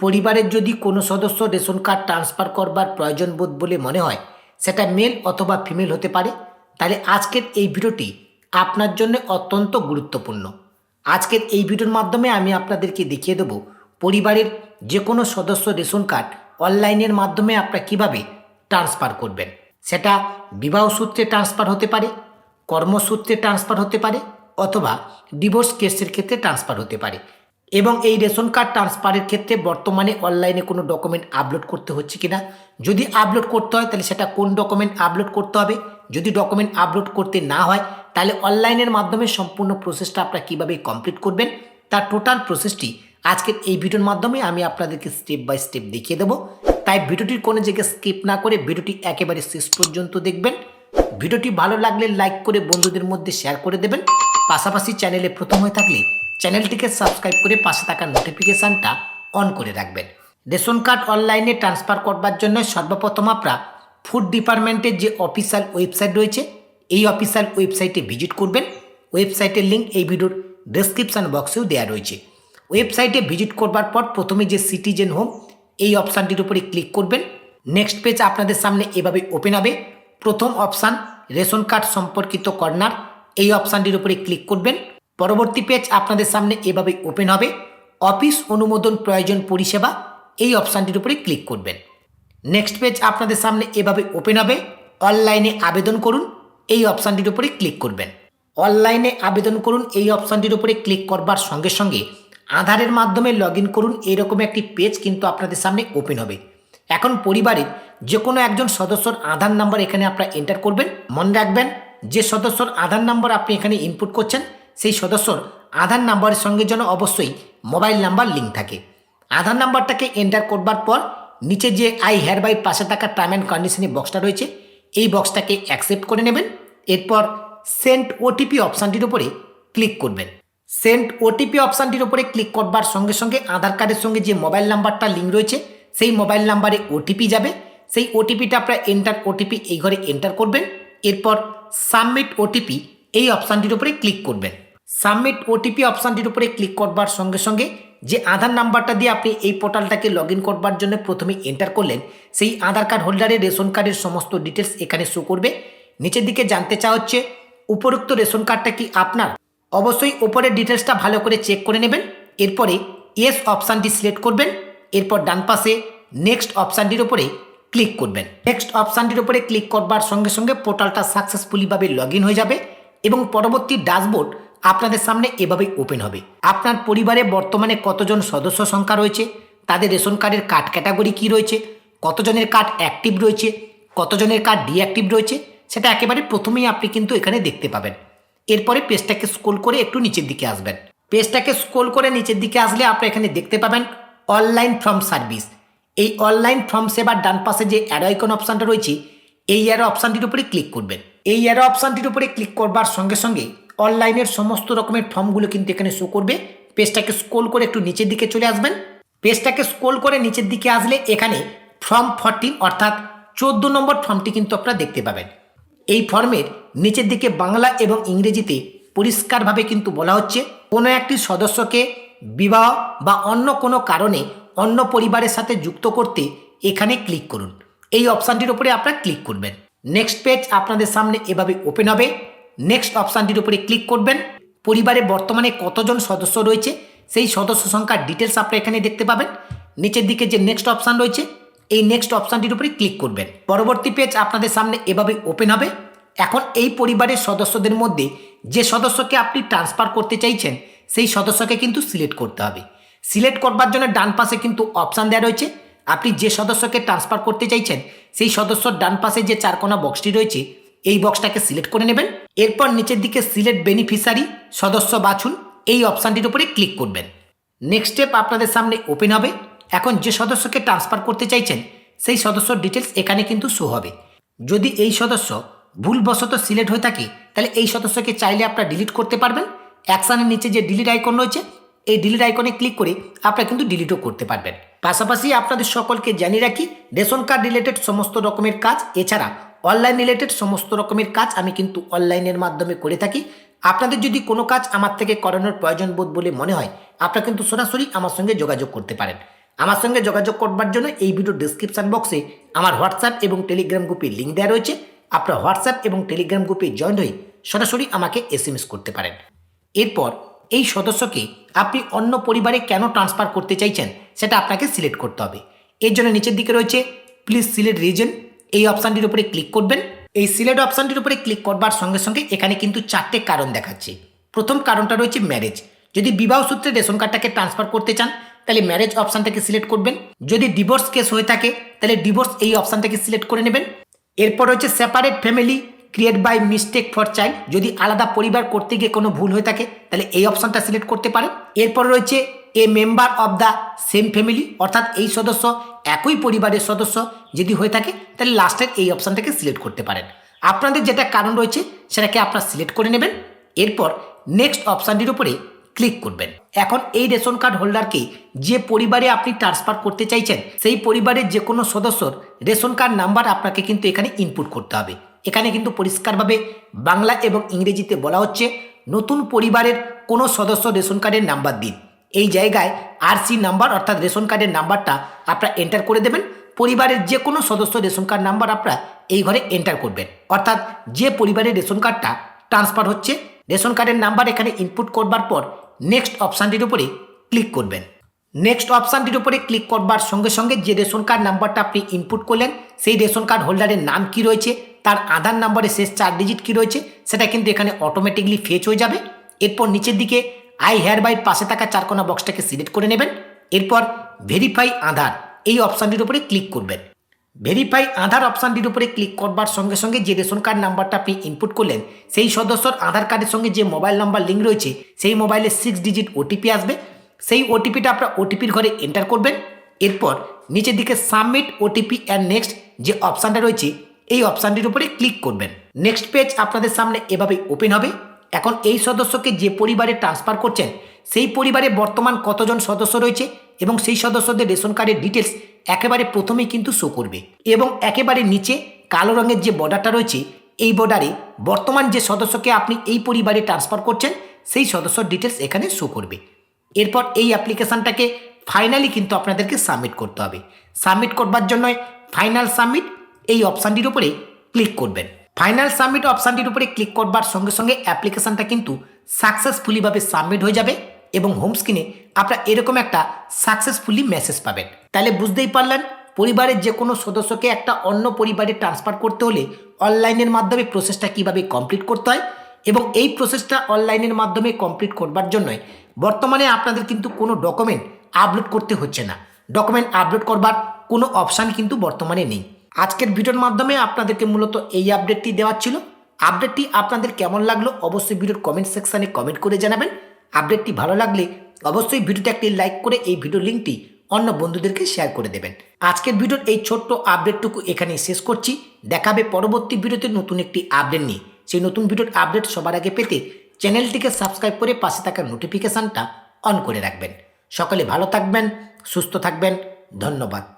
পরিবারের যদি কোনো সদস্য রেশন কার্ড ট্রান্সফার করবার প্রয়োজন বোধ বলে মনে হয়, সেটা মেল অথবা ফিমেল হতে পারে, তাহলে আজকের এই ভিডিওটি আপনার জন্য অত্যন্ত গুরুত্বপূর্ণ। আজকের এই ভিডিওর মাধ্যমে আমি আপনাদেরকে দেখিয়ে দেব পরিবারের যে কোনো সদস্য রেশন কার্ড অনলাইনের মাধ্যমে আপনারা কীভাবে ট্রান্সফার করবেন। সেটা বিবাহ সূত্রে ট্রান্সফার হতে পারে, কর্মসূত্রে ট্রান্সফার হতে পারে, অথবা ডিভোর্স কেসের ক্ষেত্রে ট্রান্সফার হতে পারে। এবং এই রেশন কার্ড ট্রান্সফারের ক্ষেত্রে বর্তমানে অনলাইনে কোনো ডকুমেন্ট আপলোড করতে হচ্ছে কিনা? যদি আপলোড করতে হয়, তাহলে সেটা কোন ডকুমেন্ট আপলোড করতে হবে? যদি ডকুমেন্ট আপলোড করতে না হয়, তাহলে অনলাইনের মাধ্যমে সম্পূর্ণ প্রসেসটা আপনারা কীভাবে কমপ্লিট করবেন? তার টোটাল প্রসেসটি আজকের এই ভিডিওর মাধ্যমে আমি আপনাদেরকে স্টেপ বাই স্টেপ দেখিয়ে দেবো। তাই ভিডিওটির কোনো জায়গায় স্কিপ না করে ভিডিওটি একেবারে শেষ পর্যন্ত দেখবেন। ভিডিওটি ভালো লাগলে লাইক করে বন্ধুদের মধ্যে শেয়ার করে দেবেন। পাশাপাশি চ্যানেলে প্রথম হয়ে থাকলে চ্যানেলটিকে সাবস্ক্রাইব করে পাশে থাকা নোটিফিকেশানটা অন করে রাখবেন। রেশন কার্ড অনলাইনে ট্রান্সফার করবার জন্য সর্বপ্রথম আপনারা ফুড ডিপার্টমেন্টের যে অফিসিয়াল ওয়েবসাইট রয়েছে, এই অফিসিয়াল ওয়েবসাইটে ভিজিট করবেন। ওয়েবসাইটের লিঙ্ক এই ভিডিওর ডেসক্রিপশান বক্সেও দেওয়া রয়েছে। ওয়েবসাইটে ভিজিট করবার পর প্রথমে যে সিটিজেন হোম, এই অপশানটির উপরে ক্লিক করবেন। নেক্সট পেজ আপনাদের সামনে এভাবে ওপেন হবে। প্রথম অপশান রেশন কার্ড সম্পর্কিত কর্নার, এই অপশানটির উপরে ক্লিক করবেন। পরবর্তী পেজ আপনাদের সামনে এভাবে ওপেন হবে। অফিস অনুমোদন প্রয়োজন পরিষেবা, এই অপশানটির উপরে ক্লিক করবেন। নেক্সট পেজ আপনাদের সামনে এভাবে ওপেন হবে। অনলাইনে আবেদন করুন, এই অপশানটির উপরে ক্লিক করবেন। অনলাইনে আবেদন করুন, এই অপশানটির উপরে ক্লিক করবার সঙ্গে সঙ্গে আধারের মাধ্যমে লগ ইন করুন এইরকম একটি পেজ কিন্তু আপনাদের সামনে ওপেন হবে। এখন পরিবারের যে কোনো একজন সদস্যর আধার নাম্বার এখানে আপনারা এন্টার করবেন। মনে রাখবেন, যে সদস্যর আধার নাম্বার আপনি এখানে ইনপুট করছেন সেই সদস্যর আধার নাম্বারের সঙ্গে যেন অবশ্যই মোবাইল নাম্বার লিঙ্ক থাকে। আধার নাম্বারটাকে এন্টার করবার পর নিচে যে আই হেয়ার বাই পাশে থাকা টার্ম অ্যান্ড কন্ডিশনের বক্সটা রয়েছে, এই বক্সটাকে অ্যাকসেপ্ট করে নেবেন। এরপর সেন্ট ওটিপি অপশানটির উপরে ক্লিক করবেন। সেন্ট ওটিপি অপশানটির উপরে ক্লিক করবার সঙ্গে সঙ্গে আধার কার্ডের সঙ্গে যে মোবাইল নাম্বারটা লিঙ্ক রয়েছে, সেই মোবাইল নাম্বারে ওটিপি যাবে। সেই ওটিপিটা আপনার এন্টার ওটিপি এই ঘরে এন্টার করবেন। এরপর সাবমিট ওটিপি এই অপশানটির উপরে ক্লিক করবেন। সাবমিট ওটিপি অপশানটির উপরে ক্লিক করবার সঙ্গে সঙ্গে যে আধার নাম্বারটা দিয়ে আপনি এই পোর্টালটাকে লগ ইন করবার জন্য প্রথমে এন্টার করলেন, সেই আধার কার্ড হোল্ডারের রেশন কার্ডের সমস্ত ডিটেলস এখানে শো করবে। নিচের দিকে জানতে চাওয়া হচ্ছে, উপরোক্ত রেশন কার্ডটা কি আপনার? অবশ্যই ওপরের ডিটেলসটা ভালো করে চেক করে নেবেন, এরপরে ইয়েস অপশানটি সিলেক্ট করবেন, এরপর ডান পাশে নেক্সট অপশানটির উপরে ক্লিক করবেন। নেক্সট অপশানটির উপরে ক্লিক করবার সঙ্গে সঙ্গে পোর্টালটা সাকসেসফুলিভাবে লগ হয়ে যাবে এবং পরবর্তী ড্যাশবোর্ড আপনাদের সামনে এভাবেই ওপেন হবে। আপনার পরিবারে বর্তমানে কতজন সদস্য সংখ্যা রয়েছে? তাদের রেশন কার্ডের কার্ড ক্যাটাগরি কী রয়েছে? কতজনের কার্ড অ্যাক্টিভ রয়েছে? কতজনের কার্ড ডিঅ্যাক্টিভ রয়েছে? সেটা একেবারে প্রথমেই আপনি কিন্তু এখানে দেখতে পাবেন। এরপরে পেজটাকে স্ক্রোল করে একটু নিচের দিকে আসবেন। পেজটাকে স্ক্রোল করে নিচের দিকে আসলে আপনি এখানে দেখতে পাবেন অনলাইন ফর্ম সার্ভিস এই অনলাইন ফর্ম সেবার ডান পাশে যে অ্যারো আইকন অপশানটা রয়েছে, এই অ্যারো অপশানটির উপরে ক্লিক করবেন। এই অ্যারো অপশানটির উপরে ক্লিক করবার সঙ্গে সঙ্গে অনলাইনের সমস্ত রকমের ফর্মগুলো কিন্তু এখানে শো করবে। পেজটাকে স্ক্রোল করে একটু নিচের দিকে চলে আসবেন। পেজটাকে স্ক্রোল করে নিচের দিকে আসলে এখানে ফর্ম ফর্টিন অর্থাৎ চোদ্দ নম্বর ফর্মটি কিন্তু আপনারা দেখতে পাবেন। এই ফর্মের নিচের দিকে বাংলা এবং ইংরেজিতে পরিষ্কারভাবে কিন্তু বলা হচ্ছে, কোনো একটি সদস্যকে বিবাহ বা অন্য কোনো কারণে অন্য পরিবারের সাথে যুক্ত করতে এখানে ক্লিক করুন। এই অপশানটির উপরে আপনারা ক্লিক করবেন। নেক্সট পেজ আপনাদের সামনে এভাবে ওপেন হবে। নেক্সট অপশানটির উপরে ক্লিক করবেন। পরিবারে বর্তমানে কতজন সদস্য রয়েছে, সেই সদস্য সংখ্যার ডিটেলস আপনারা এখানে দেখতে পাবেন। নিচের দিকে যে নেক্সট অপশান রয়েছে, এই নেক্সট অপশানটির উপরে ক্লিক করবেন। পরবর্তী পেজ আপনাদের সামনে এভাবে ওপেন হবে। এখন এই পরিবারের সদস্যদের মধ্যে যে সদস্যকে আপনি ট্রান্সফার করতে চাইছেন, সেই সদস্যকে কিন্তু সিলেক্ট করতে হবে। সিলেক্ট করবার জন্য ডান পাশে কিন্তু অপশান দেওয়া রয়েছে। আপনি যে সদস্যকে ট্রান্সফার করতে চাইছেন, সেই সদস্যর ডান পাশে যে চারকোনা বক্সটি রয়েছে এই বক্সটাকে সিলেক্ট করে নেবেন। এরপর নিচের দিকে সিলেক্ট বেনিফিসারি সদস্য বাছুন। এই অপশানটির উপরে ক্লিক করবেন। নেক্সট স্টেপ আপনাদের সামনে ওপেন হবে। এখন যে সদস্যকে ট্রান্সফার করতে চাইছেন, সেই সদস্যর ডিটেলস এখানে কিন্তু শো হবে। যদি এই সদস্য ভুলবশত সিলেক্ট হয়ে থাকে, তাহলে এই সদস্যকে চাইলে আপনারা ডিলিট করতে পারবেন। অ্যাকশানের নিচে যে ডিলিট আইকন রয়েছে, এই ডিলিট আইকনে ক্লিক করে আপনারা কিন্তু ডিলিটও করতে পারবেন। পাশাপাশি আপনাদের সকলকে জানিয়ে রাখি, রেশন কার্ড রিলেটেড সমস্ত রকমের কাজ, এছাড়া অনলাইন রিলেটেড সমস্ত রকমের কাজ আমি কিন্তু অনলাইনের মাধ্যমে করে থাকি। আপনাদের যদি কোনো কাজ আমার থেকে করানোর প্রয়োজন বোধ বলে মনে হয়, আপনারা কিন্তু সরাসরি আমার সঙ্গে যোগাযোগ করতে পারেন। আমার সঙ্গে যোগাযোগ করবার জন্য এই ভিডিও ডিসক্রিপশন বক্সে আমার হোয়াটসঅ্যাপ এবং টেলিগ্রাম গ্রুপের লিঙ্ক দেওয়া রয়েছে। আপনার হোয়াটসঅ্যাপ এবং টেলিগ্রাম গ্রুপে জয়েন হয়ে সরাসরি আমাকে এস করতে পারেন। এরপর এই সদস্যকে আপনি অন্য পরিবারে কেন ট্রান্সফার করতে চাইছেন, সেটা আপনাকে সিলেক্ট করতে হবে। এর জন্য নিচের দিকে রয়েছে প্লিজ সিলেক্ট রিজন এই অপশানটির উপরে ক্লিক করবেন। এই সিলেট অপশানটির উপরে ক্লিক করবার সঙ্গে সঙ্গে এখানে কিন্তু চারটে কারণ দেখাচ্ছে। প্রথম কারণটা রয়েছে ম্যারেজ যদি বিবাহ সূত্রে রেশন কার্ডটাকে ট্রান্সফার করতে চান, তাহলে ম্যারেজ অপশানটাকে সিলেক্ট করবেন। যদি ডিভোর্স কেস হয়ে থাকে, তাহলে ডিভোর্স এই অপশানটাকে সিলেক্ট করে নেবেন। এরপর রয়েছে separate family create by mistake for child যদি আলাদা পরিবার করতে গিয়ে কোনো ভুল হয়ে থাকে, তাহলে এই অপশানটা সিলেক্ট করতে পারেন। এরপর রয়েছে a member of the same family, অর্থাৎ এই সদস্য একই পরিবারের সদস্য যদি হয়ে থাকে, তাহলে লাস্টের এই অপশানটাকে সিলেক্ট করতে পারেন। আপনাদের যেটা কারণ রয়েছে, সেটাকে আপনারা সিলেক্ট করে নেবেন। এরপর নেক্সট অপশানটির উপরে ক্লিক করবেন। এখন এই রেশন কার্ড হোল্ডারকে যে পরিবারে আপনি ট্রান্সফার করতে চাইছেন, সেই পরিবারের যে কোনো সদস্যর রেশন কার্ড নাম্বার আপনাকে কিন্তু এখানে ইনপুট করতে হবে। এখানে কিন্তু পরিষ্কারভাবে বাংলা এবং ইংরেজিতে বলা হচ্ছে, নতুন পরিবারের কোনো সদস্য রেশন কার্ডের নাম্বার দিন। এই জায়গায় আরসি নাম্বার অর্থাৎ রেশন কার্ডের নাম্বারটা আপনারা এন্টার করে দেবেন। পরিবারের যে কোনো সদস্য রেশন কার্ড নাম্বার আপনারা এই ঘরে এন্টার করবেন। অর্থাৎ যে পরিবারের রেশন কার্ডটা ট্রান্সফার হচ্ছে, রেশন কার্ডের নাম্বার এখানে ইনপুট করবার পর নেক্সট অপশানটির উপরে ক্লিক করবেন। নেক্সট অপশানটির উপরে ক্লিক করবার সঙ্গে সঙ্গে যে রেশন কার্ড নাম্বারটা আপনি ইনপুট করলেন, সেই রেশন কার্ড হোল্ডারের নাম কি রয়েছে, তার আধার নাম্বারের শেষ চার ডিজিট কি রয়েছে, সেটা কিন্তু এখানে অটোমেটিকলি ফেচ হয়ে যাবে। এরপর নিচের দিকে আই হেয়ার বাই পাশে থাকা চারকোনা বক্সটাকে সিলেক্ট করে নেবেন। এরপর ভেরিফাই আধার, এই অপশানটির উপরে ক্লিক করবেন। ভেরিফাই আধার অপশানটির উপরে ক্লিক করবার সঙ্গে সঙ্গে যে রেশন কার্ড নাম্বারটা আপনি ইনপুট করলেন, সেই সদস্যর আধার কার্ডের সঙ্গে যে মোবাইল নাম্বার লিঙ্ক রয়েছে, সেই মোবাইলে সিক্স ডিজিট ওটিপি আসবে। সেই ওটিপিটা আপনার ওটিপির ঘরে এন্টার করবেন। এরপর নিচের দিকে সাবমিট ওটিপি অ্যান্ড নেক্সট যে অপশানটা রয়েছে, এই অপশানটির উপরে ক্লিক করবেন। নেক্সট পেজ আপনাদের সামনে এভাবেই ওপেন হবে। এখন এই সদস্যকে যে পরিবারে ট্রান্সফার করছেন, সেই পরিবারে বর্তমান কতজন সদস্য রয়েছে এবং সেই সদস্যদের রেশন কার্ডের ডিটেলস একেবারে প্রথমেই কিন্তু শো করবে। এবং একেবারে নিচে কালো রঙের যে বর্ডারটা রয়েছে, এই বর্ডারে বর্তমান যে সদস্যকে আপনি এই পরিবারে ট্রান্সফার করছেন, সেই সদস্যর ডিটেলস এখানে শো করবে। এরপর এই অ্যাপ্লিকেশানটাকে ফাইনালি কিন্তু আপনাদেরকে সাবমিট করতে হবে। সাবমিট করবার জন্য ফাইনাল সাবমিট এই অপশানটির উপরে ক্লিক করবেন। ফাইনাল সাবমিট অপশানটির উপরে ক্লিক করবার সঙ্গে সঙ্গে অ্যাপ্লিকেশানটা কিন্তু সাকসেসফুলিভাবে সাবমিট হয়ে যাবে এবং হোম স্ক্রিনে আপনারা এরকম একটা সাকসেসফুলি মেসেজ পাবেন। তাহলে বুঝতেই পারলেন, পরিবারের যে কোনো সদস্যকে একটা অন্য পরিবারে ট্রান্সফার করতে হলে অনলাইনের মাধ্যমে প্রসেসটা কীভাবে কমপ্লিট করতে হয় এবং এই প্রসেসটা অনলাইনের মাধ্যমে কমপ্লিট করবার জন্যই বর্তমানে আপনাদের কিন্তু কোনো ডকুমেন্ট আপলোড করতে হচ্ছে না। ডকুমেন্ট আপলোড করবার কোনো অপশান কিন্তু বর্তমানে নেই। আজকের ভিডিওর মাধ্যমে আপনাদেরকে মূলত এই আপডেটটি দেওয়ার ছিল। আপডেটটি আপনাদের কেমন লাগল অবশ্যই ভিডিওর কমেন্ট সেকশানে কমেন্ট করে জানাবেন। আপডেটটি ভালো লাগলে অবশ্যই ভিডিওতে একটি লাইক করে এই ভিডিও লিঙ্কটি অন্য বন্ধুদেরকে শেয়ার করে দেবেন। আজকের ভিডিওর এই ছোট্ট আপডেটটুকু এখানেই শেষ করছি। দেখাবে পরবর্তী ভিডিওতে নতুন একটি আপডেট নিয়ে। সেই নতুন ভিডিওর আপডেট সবার আগে পেতে চ্যানেলটিকে সাবস্ক্রাইব করে পাশে থাকা নোটিফিকেশানটা অন করে রাখবেন। সকলে ভালো থাকবেন, সুস্থ থাকবেন। ধন্যবাদ।